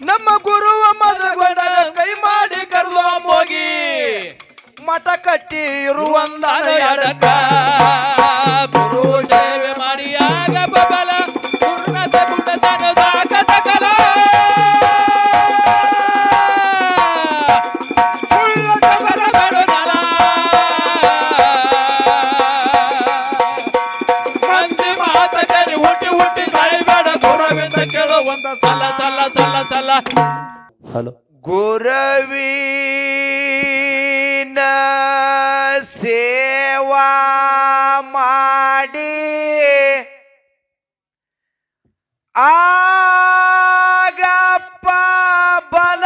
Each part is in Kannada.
ನಮ್ಮ ಗುರುವ ಮದಗೊಂಡ ಕೈ ಮಾಡಿ ಕರೆದು ಹೋಗಿ ಮಠ ಕಟ್ಟಿ ಇರುವಂದ ಗುರು ಸೇವೆ ಮಾಡಿ ಆಗ ಗುರುವಿಂದ ಕೇಳೋ ಒಂದ ಸಲ ಸಲ ಸಲ ಸಲ. ಹಲೋ. ಗುರವಿನ ಸೇವಾ ಮಾಡಿ ಆಗಪ್ಪ ಬಲ.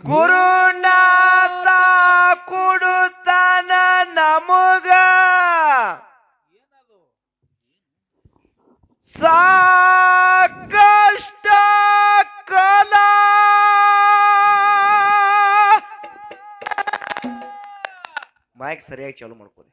ಗುರುನಾಥ ಸಾಕಷ್ಟ ಕಲಾ ಮೈಕ್ ಸರಿಯಾಗಿ ಚಾಲು ಮಾಡ್ಕೊರಿ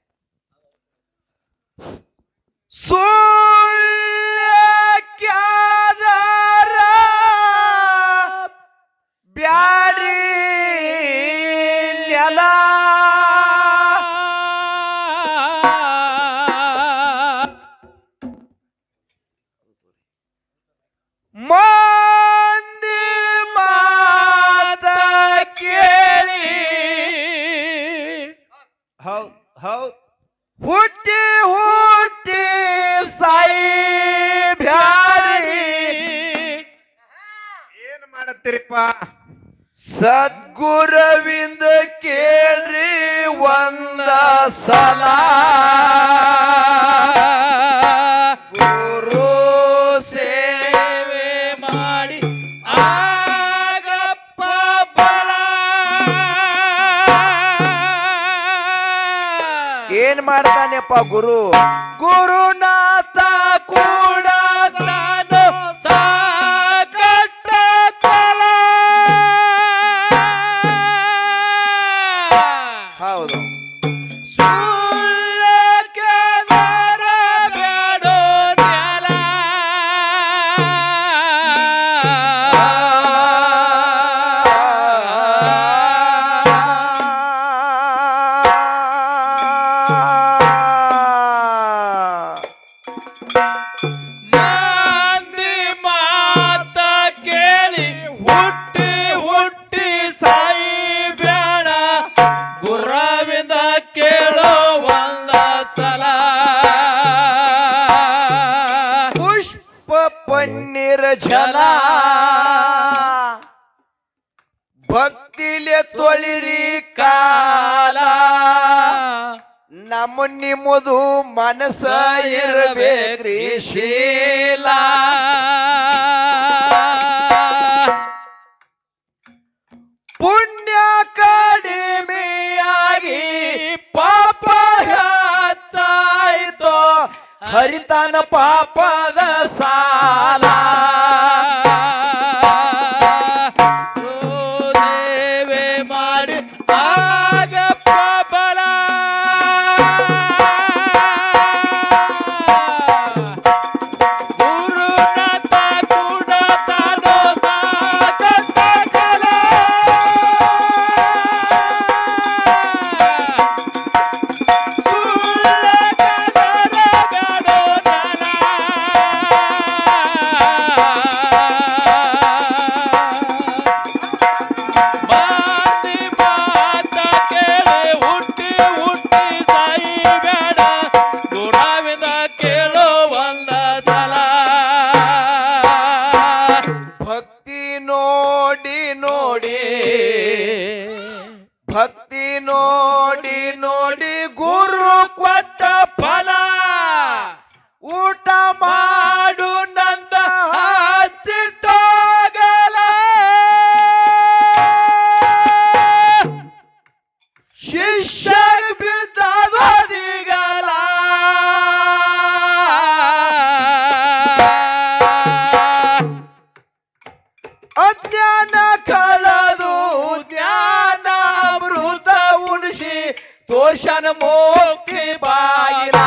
ಸಲ. ಗುರು ಸೇವೆ ಮಾಡಿ ಆಗಪ್ಪ ಬಲ. ಏನ್ ಮಾಡ್ತಾನೆಪ್ಪ ಗುರು? ಗುರುನಾಥ ಕೂಡ ನಮ್ಮ ನಿಮ್ಮದು ಮನಸ್ಸ ಇರಬೇಕ್ರಿ ಶೀಲ. ಪುಣ್ಯ ಕಡಿಮೆಯಾಗಿ ಪಾಪ ಹೆಚ್ಚಾಯಿತು ಹರಿತನ ಪಾಪದ ಸಾಲ. ಅಜ್ಞಾನ ಕಳದು ಜ್ಞಾನ ಅಮೃತ ಉಣಿಸಿ ತೋರ್ಷನ ಮೋಕ್ತಿ ಬಾಯಿರ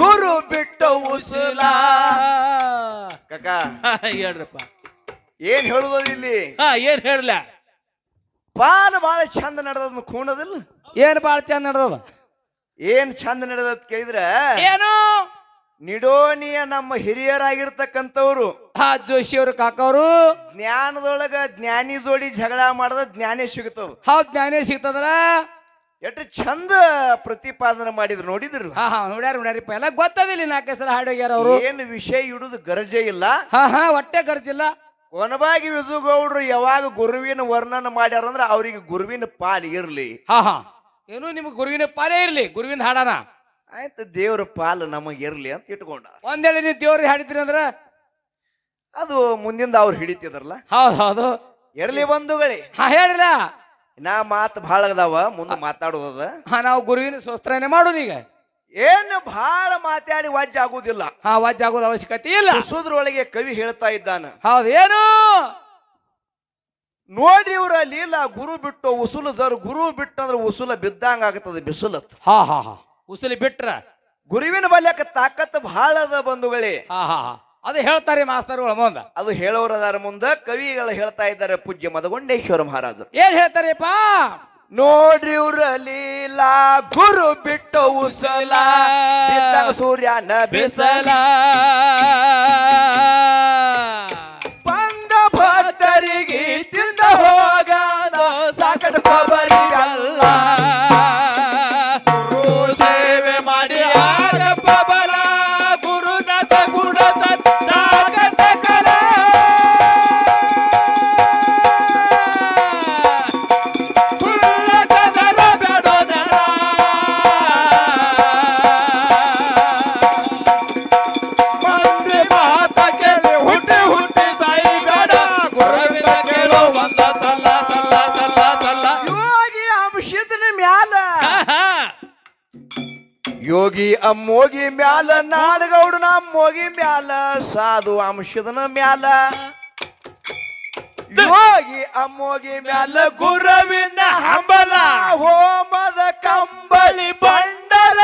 ಗುರು ಬಿಟ್ಟ ಉಸಿಲ. ಕಕ್ಕ ಹೇಳ್ರಪ್ಪ. ಏನ್ ಹೇಳುದ ಇಲ್ಲಿ? ಹಾ ಏನ್ ಹೇಳಲ ಬಾಲ ಬಾಳ ಚಂದ ನಡೆದ ಕೂಣದಿಲ್ಲ? ಏನ್ ಬಾಳ ಚಂದ ನಡೆದದ? ಏನ್ ಚಂದ ನಡೆದತ್ ಕೇಳಿದ್ರ? ಏನು? ನಿಡೋನಿಯ ನಮ್ಮ ಹಿರಿಯರಾಗಿರ್ತಕ್ಕಂಥವ್ರು. ಹಾ ಜೋಶಿ ಅವರು ಕಾಕವ್ರು ಜ್ಞಾನದೊಳಗ ಜ್ಞಾನಿ ಜೋಡಿ ಜಗಳ ಮಾಡದ ಜ್ಞಾನೇ ಸಿಗ್ತದ. ಹೌದ್ ಜ್ಞಾನೇ ಸಿಗ್ತದಲ್ಲ? ಎಷ್ಟು ಚಂದ ಪ್ರತಿಪಾದನೆ ಮಾಡಿದ್ರು ನೋಡಿದ್ರು ಹಾ ಹಾ ನೋಡ್ಯಾರ ನೋಡ್ಯಾರಿಪ್ಪ ಎಲ್ಲ ಗೊತ್ತದಿಲ್ಲ ನಾಲ್ಕೈದು ಸಲ ಹಾಡೋಗ್ಯಾರ ಅವರು. ಏನು ವಿಷಯ ಇಡುದು ಗರಜೆ ಇಲ್ಲ? ಹಾ ಹಾ ಹೊಟ್ಟೆ ಖರ್ಚಿಲ್ಲ ಕೊನಬಾಗಿ ವಿಜುಗೌಡ್ರು ಯಾವಾಗ ಗುರುವಿನ ವರ್ಣನ ಮಾಡ್ಯಾರ ಅಂದ್ರೆ ಅವ್ರಿಗೆ ಗುರುವಿನ ಪಾಲ್ ಇರ್ಲಿ. ಹಾ ಹಾ. ಏನು ನಿಮ್ಗೆ ಗುರುವಿನ ಪಾಲೇ ಇರ್ಲಿ ಗುರುವಿನ ಹಾಡನ. ಆಯ್ತು ದೇವ್ರ ಪಾಲ್ ನಮಗ್ ಇರ್ಲಿ ಅಂತ ಇಟ್ಕೊಂಡ ಒಂದೇಳಿ ನೀವು ದೇವ್ರಿಗೆ ಹಾಡಿದ್ರಿ ಅಂದ್ರ? ಅದು ಮುಂದಿಂದ ಅವ್ರು ಹಿಡಿತಿದ್ರಲ್ಲ? ಹೌದು ಹೌದು. ಇರ್ಲಿ ಬಂಧುಗಳೇ. ಹಾ ಹೇಳ್ರ ನಾ ಮಾತು ಭಾಳ ಅದಾವ ಮುಂದೆ ಮಾತಾಡೋದದ. ಹಾ ನಾವು ಗುರುವಿನ ಸ್ವಸ್ತ್ರನೇ ಮಾಡೋಣ ಈಗ. ಏನು ಬಹಳ ಮಾತಾಡಿ ವಾಜ್ಯ ಆಗುದಿಲ್ಲ. ಹಾ ವಾಜ್ಯ ಆಗೋದು ಅವಶ್ಯಕತೆ ಇಲ್ಲ. ಕುಸುದ್ರೊಳಗೆ ಕವಿ ಹೇಳ್ತಾ ಇದ್ದಾನ. ಹೌದು ಏನು ನೋಡ್ರಿ ಇವ್ರ ಲೀಲಾ ಗುರು ಬಿಟ್ಟು ಉಸುಲು ಸರ್ ಗುರು ಬಿಟ್ಟಂದ್ರೆ ಉಸುಲ ಬಿದ್ದಂಗ ಆಗ್ತದೆ ಬಿಸುಲತ್. ಹಾ ಹಾ ಹಾ. ಉಸುಲಿ ಬಿಟ್ರ? ಗುರುವಿನ ಬಲ್ಯಕ್ಕೆ ತಾಕತ್ ಬಹಳ ಅದ ಬಂಧುಗಳೇ. ಹಾ ಹಾ ಹಾ. ಅದು ಹೇಳ್ತಾರೆ ಮಾಸ್ತರ್ಗಳ ಮುಂದ. ಅದು ಹೇಳೋರದಾರ ಮುಂದ ಕವಿಗಳು ಹೇಳ್ತಾ ಇದ್ದಾರೆ ಪೂಜ್ಯ ಮದಗೊಂಡೇಶ್ವರ ಮಹಾರಾಜ ಏನ್ ಹೇಳ್ತಾರೆಪ್ಪ? ನೋಡ್ರಿ ಇವ್ರ ಲೀಲಾ ಗುರು ಬಿಟ್ಟು ಉಸಲ ಸೂರ್ಯನ ಬಿಸಲ. ಅಮ್ಮೋಗಿ ಮ್ಯಾಲ ನಾಡಗೌಡನ ಮೋಗಿ ಮ್ಯಾಲ, ಸಾಧು ಅಂಶದನ ಮ್ಯಾಲ. ಯೋಗಿ ಅಮ್ಮೋಗಿ ಮ್ಯಾಲ ಗುರವಿನ ಹಂಬಲ, ಹೋಮದ ಕಂಬಳಿ ಬಂಡರ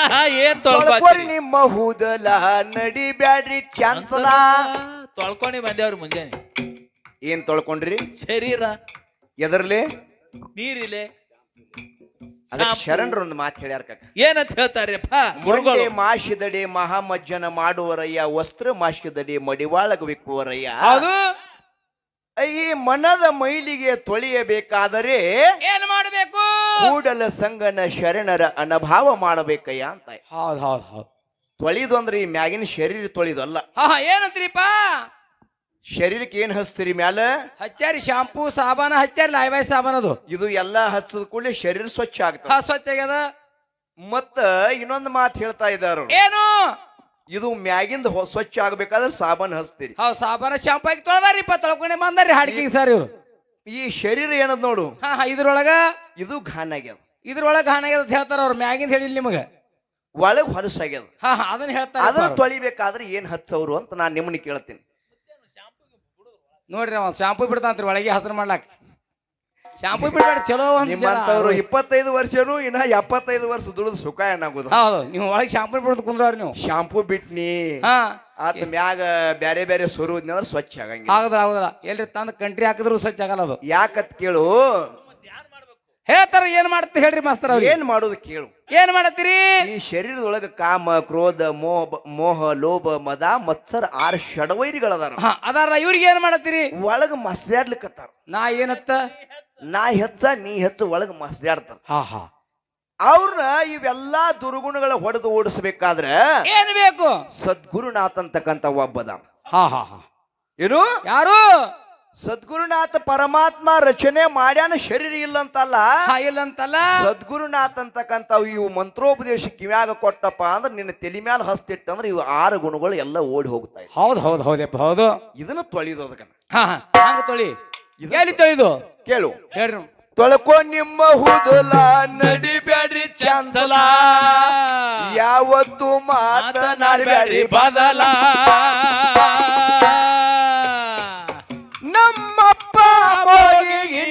ಏನ್ ತೊಳ್ಕೊರಿ ನಿಮ್ಮ ಹೂದಲ ನಡಿ ಬ್ಯಾಡ್ರಿ ಚಾನ್ಸಲ. ತೊಳ್ಕೊಂಡಿ ಬಂದೇವ್ರಿ ಮುಂಜಾನೆ. ಏನ್ ತೊಳ್ಕೊಂಡ್ರಿ? ಶರೀರ. ಎದರ್ಲಿ? ನೀರಿಲೆ. ಶರಣರು ಒಂದು ಮಾತು ಹೇಳ್ಯಾರ ಕಕ್ಕ ಏನಂತ ಹೇಳ್ತಾರಪ್ಪ ಮೊಂಡೆ ಗುರುಗಳು. ಮಾಶಿದಡಿ ಮಹಾಮಜ್ಜನ ಮಾಡುವರಯ್ಯ ವಸ್ತ್ರ ಮಾಶಿದಡಿ ಮಡಿವಾಳಗವಿಕ್ಕುವರಯ್ಯ ಅದು ಈ ಮನದ ಮೈಲಿಗೆ ತೊಳೆಯಬೇಕಾದರೆ ಏನ್ ಮಾಡ್ಬೇಕು? ಕೂಡಲ ಸಂಗನ ಶರಣರ ಅನಭಾವ ಮಾಡಬೇಕಯ್ಯ ಅಂತ. ಹೌದ್ ಹೌದ್ ಹೌದ್. ತೊಳಿದು ಅಂದ್ರೆ ಈ ಮ್ಯಾಗಿನ ಶರೀರ ತೊಳಿದು ಅಲ್ಲ. ಹಾ ಹಾ ಏನಂತ್ರಿಪ್ಪ? ಶರೀರಕ್ಕೆ ಏನ್ ಹಚ್ತೀರಿ ಮ್ಯಾಲ? ಹಚ್ಚಾರಿ ಶಾಂಪೂ ಸಾಬಾನ ಹಚ್ಚಾರಿ ಲಾಯ್ಬಾಯ್ ಸಾಬಾನ್ ಅದು. ಇದು ಎಲ್ಲಾ ಹಚ್ಚದ ಕೂಡಲೇ ಶರೀರ ಸ್ವಚ್ಛ ಆಗ್ತದೆ. ಹಾ ಸ್ವಚ್ಛ ಆಗ್ಯದ. ಮತ್ತ ಇನ್ನೊಂದು ಮಾತು ಹೇಳ್ತಾ ಇದ್ದಾರು ಏನು? ಇದು ಮ್ಯಾಗಿಂದ ಹೊ- ಸ್ವಚ್ಛ ಆಗ್ಬೇಕಾದ್ರೆ ಸಾಬನ್ ಹಚ್ತೀರಿ. ಹೌದ್ ಸಾಬಾನ ಶಾಂಪು ಹಾಕಿ ತೊಳೆದಾರಿಪ್ಪ ತೊಳ್ಕೊಂಡೆ ಬಂದಾರಿ ಹಾಡ್ಕಿಂಗ್ ಸರ್ ಇವ್ರು. ಈ ಶರೀರ ಏನದ್ ನೋಡು? ಹಾ ಹಾ ಇದ್ರೊಳಗ ಇದು ಘಾನ್ ಆಗ್ಯದ ಇದ್ರೊಳಗ ಹಾನಾಗ್ಯದ ಅಂತ ಹೇಳ್ತಾರ ಅವ್ರ. ಮ್ಯಾಗಿಂದ ಹೇಳಿ ನಿಮಗ. ಒಳಗ್ ಹೊಲಸಾಗ್ಯದ ಹಾ ಹಾ ಅದನ್ನ ಹೇಳ್ತಾರ ಅದನ್ನ ತೊಳಿಬೇಕಾದ್ರೆ ಏನ್ ಹಚ್ಚವ್ರು ಅಂತ ನಾನ್ ನಿಮ್ಮನ್ನ ಕೇಳ್ತೀನಿ. ನೋಡ್ರಿ ಅವ ಶಾಂಪು ಬಿಡ್ತಾನ್ರಿ ಒಳಗೆ ಹಸರು ಮಾಡ್ಲಾಕ. ಶಾಂಪು ಬಿಡ್ಬೇಡ ಚಲೋ ಒಂದ್ ನಿಮ್ಮಂತವ್ರು ಇಪ್ಪತ್ತೈದು ವರ್ಷನು ಇನ್ನ ಎಪ್ಪತ್ತೈದು ವರ್ಷ ದುಡಿದು ಸುಖ ಏನಾಗುದು? ಹೌದು ನೀವು ಒಳಗೆ ಶಾಂಪು ಬಿಡ್ದು ಕುಂದ್ರವ್ರಿ ನೀವು. ಶಾಂಪೂ ಬಿಟ್ನಿ. ಹಾ. ಆತ ಮ್ಯಾಗ ಬ್ಯಾರೆ ಬೇರೆ ಸ್ವರೂದ್ನಂದ್ರ ಸ್ವಚ್ಛ ಆಗಂಗಿಲ್ಲ. ಆಗದ್ರ ಆಗುದಿಲ್ಲ ಎಲ್ರಿ ತಂದ ಕಂಟ್ರಿ ಹಾಕಿದ್ರು ಸ್ವಚ್ಛ ಆಗಲ್ಲ ಅದು. ಯಾಕತ್ ಕೇಳು. ಹೇಳ್ತಾರ ಏನ್ ಮಾಡ್ತಿ ಹೇಳ್ರಿ ಮಾಸ್ತರ್ ಏನ್ ಮಾಡೋದು ಕೇಳು. ಏನ್ ಮಾಡತ್ತೀರಿ? ಈ ಶರೀರದೊಳಗ ಕಾಮ ಕ್ರೋಧ ಮೋಹ ಮೋಹ ಲೋಭ ಮದ ಮತ್ಸರ ಆರು ಷಡವೈರಿಗಳದಾರ ಹಾ ಅದಾರ ಇವ್ರಿಗೆ ಏನ್ ಮಾಡತ್ತೀರಿ? ಒಳಗ ಮಸ್ದಾಡ್ಲಿಕ್ಕತ್ತಾರ ನಾ ಏನತ್ತ? ನಾ ಹೆಚ್ಚ ನೀ ಹೆಚ್ಚು ಒಳಗ ಮಸ್ದಾಡ್ತಾರ ಹಾ ಹಾ. ಅವ್ರನ್ನ ಇವೆಲ್ಲ ದುರ್ಗುಣಗಳ ಹೊಡೆದು ಓಡಿಸ್ಬೇಕಾದ್ರೆ ಏನ್ ಬೇಕು? ಸದ್ಗುರುನಾಥ್ ಅಂತಕ್ಕಂತ ಒಬ್ಬದ ಹಾ ಹಾ ಹಾ. ಏನು? ಯಾರು? ಸದ್ಗುರುನಾಥ ಪರಮಾತ್ಮ ರಚನೆ ಮಾಡ್ಯಾನ ಶರೀರ ಇಲ್ಲಂತಲ್ಲ? ಹಾ ಇಲ್ಲಂತಲ್ಲ. ಸದ್ಗುರುನಾಥ್ ಅಂತಕ್ಕಂತ ಇವು ಮಂತ್ರೋಪದೇಶ ಕಿವ್ಯಾಗ ಕೊಟ್ಟಪ್ಪ ಅಂದ್ರೆ ನಿನ್ನ ತಲೆ ಮ್ಯಾಲ ಹಸ್ತಿಟ್ಟಂದ್ರೆ ಇವು ಆರು ಗುಣಗಳು ಎಲ್ಲ ಓಡಿ ಹೋಗ್ತಾ ಹೌದು ಹೌದು ಹೌದಪ್ಪ ಹೌದು. ಇದನ್ನು ತೊಳೆಯೋದು ಅದಕ್ಕನ್ನ ಹಾ ಹಾ. ಹಂಗ ತೊಳಿ. ಎಲ್ಲಿ ತೊಳಿದು? ಕೇಳು. ಹೇಳ್ರಿ. ತೊಳ್ಕೊ ನಿಮ್ಮ ಹುದುಲ ನಡಿಬ್ಯಾಡ್ರಿ ಚಾನ್ಸಲ ಯಾವತ್ತು ಮಾತನಾಡ್ಬ್ಯಾಡ್ರಿ ಬದಲ. ನಮ್ಮಪ್ಪ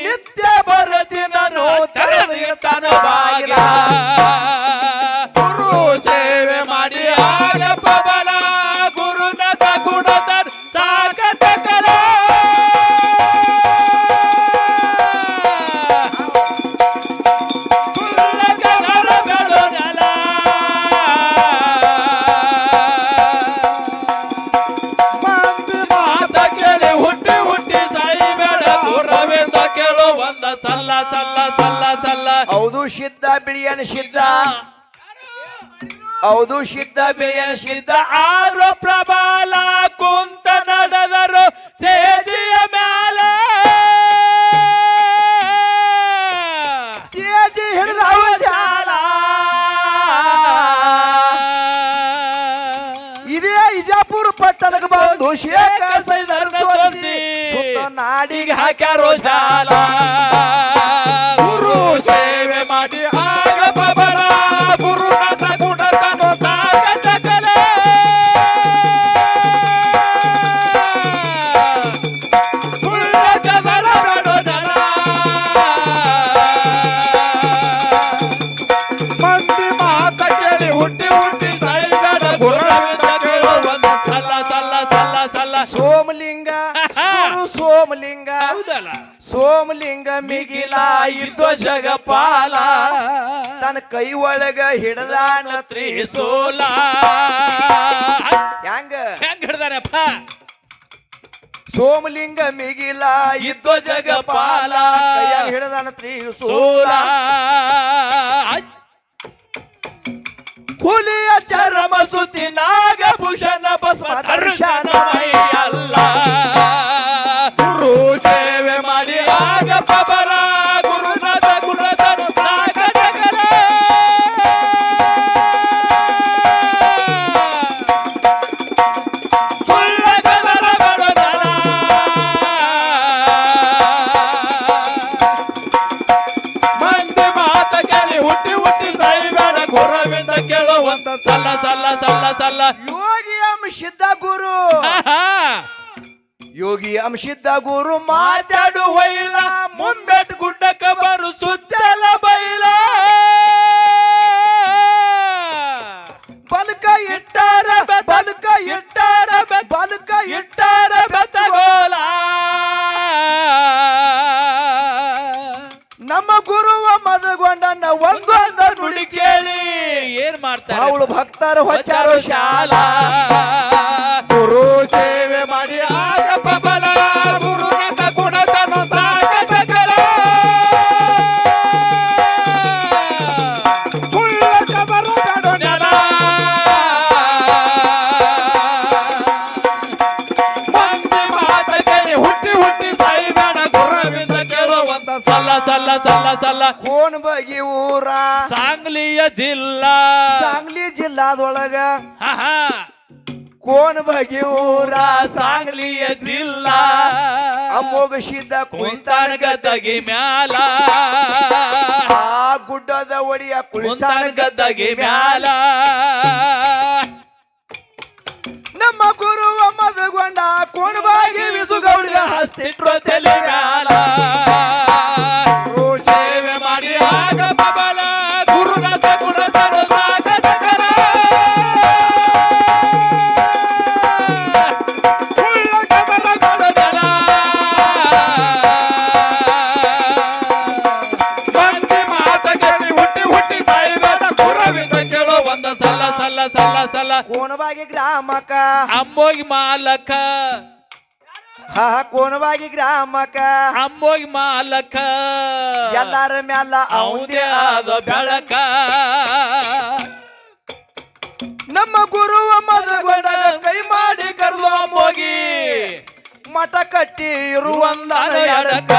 ನಿತ್ಯ ಬರದಿನ ಬಾಗಿಲಾ ಬಾಗಿಲ. ಹೌದು ಸಿದ್ಧ ಬೇಯ ಸಿದ್ಧ ಆರು ಪ್ರಬಲ ಕುಂತ ನಡೆದರು ತೇಜಿಯ ಮ್ಯಾಲ. ತೇಜಿ ಹಿಡಿದ ಜಾಲ. ಇದೇ ಇಜಾಪುರ ಪಟ್ಟಣಕ್ಕೆ ಬಂದು ಶೇಖ ಸೈದರ್ ಸುತ್ತ ನಾಡಿಗೆ ಹಾಕ್ಯಾರೋ ಜಾಲ. ಜಗಪಾಲ ತನ್ನ ಕೈ ಒಳಗ ಹಿಡದಾನ ತ್ರಿಸೋಲ ಹೆಂಗ ಹೆಂಗ್ ಹಿಡ್ದಾರಪ್ಪ? ಸೋಮಲಿಂಗ ಮಿಗಿಲ ಇದ್ದ ಜಗಪಾಲ ಕೈಯಾಗ ಹಿಡದಾನ ತ್ರಿಸೋಲ ಸೂಲ. ಹುಲಿಯ ಚರಮ ಸುತಿ ನಾಗಭೂಷಣ ಬಸ್ವ ದರ್ಶನ ಅಲ್ಲ ಸಲ್ಲ ಯೋಗಿ ಅಂಶಿದ್ದ ಗುರು. ಯೋಗಿ ಅಂಶಿದ್ದ ಗುರು ಮಾತಾಡು ಹೊಯ್ಲ ಮುಂಬೆಟ್ ಗುಡ್ಡಕ್ಕ ಬರು ಸುತ್ತಲ ಬೈಲ. ಬದುಕ ಇಟ್ಟಾರ ಬಲ್ಕ ಇಟ್ಟಾರ ಬಲ್ಕ ಇಟ್ಟಾರ ಬೆತ್ತಗೋಲ. ನಮ್ಮ ಗುರುವ ಮದಗೊಂಡನ್ನ ಒಂದೊಂದ ನುಡಿ ಕೇಳಿ. ಏನ್ ಮಾಡ್ತಾರೆ? ಅವಳು ಭಕ್ತರು ಹೊಚ್ಚಾರು ಶಾಲಾ. ಊರ ಸಾಂಗ್ಲಿಯ ಜಿಲ್ಲಾ. ಸಾಂಗ್ಲಿ ಜಿಲ್ಲಾದೊಳಗ ಆಹಾ. ಕೋಣ ಬಗೆ ಊರ ಸಾಂಗ್ಲಿಯ ಜಿಲ್ಲಾ. ಅಮೋಘಸಿದ್ದ ಕುಂತಾನ ಗದ್ದಗಿ ಮ್ಯಾಲ. ಆ ಗುಡ್ಡದ ಒಡಿಯ ಕುಂತಾನ ಕುಳಿತಾನ ಗದ್ದಗಿ ಮ್ಯಾಲ. ನಮ್ಮ ಗುರುವ ಮದಗೊಂಡ ಕೋಣವಾಗಿ ವಿಸುಗೌಡಿಗ ಹಸ್ತಿಟ್ರು ತಲೆ ಮ್ಯಾಲ. ಕೋಣಬಾಗಿ ಗ್ರಾಮಕ. ಅಮ್ಮೋಗಿ ಮಾಲಕ. ಎಲ್ಲಾರ ಮ್ಯಾಲ ಅವಂದೇ ಆದ ಬೆಳಕ. ನಮ್ಮ ಗುರುವ ಮದಗೊಂಡ ಕೈ ಮಾಡಿ ಕರೆದು ಮೋಗಿ ಮಠ ಕಟ್ಟಿ ಇರುವಂದ ಎಡಕ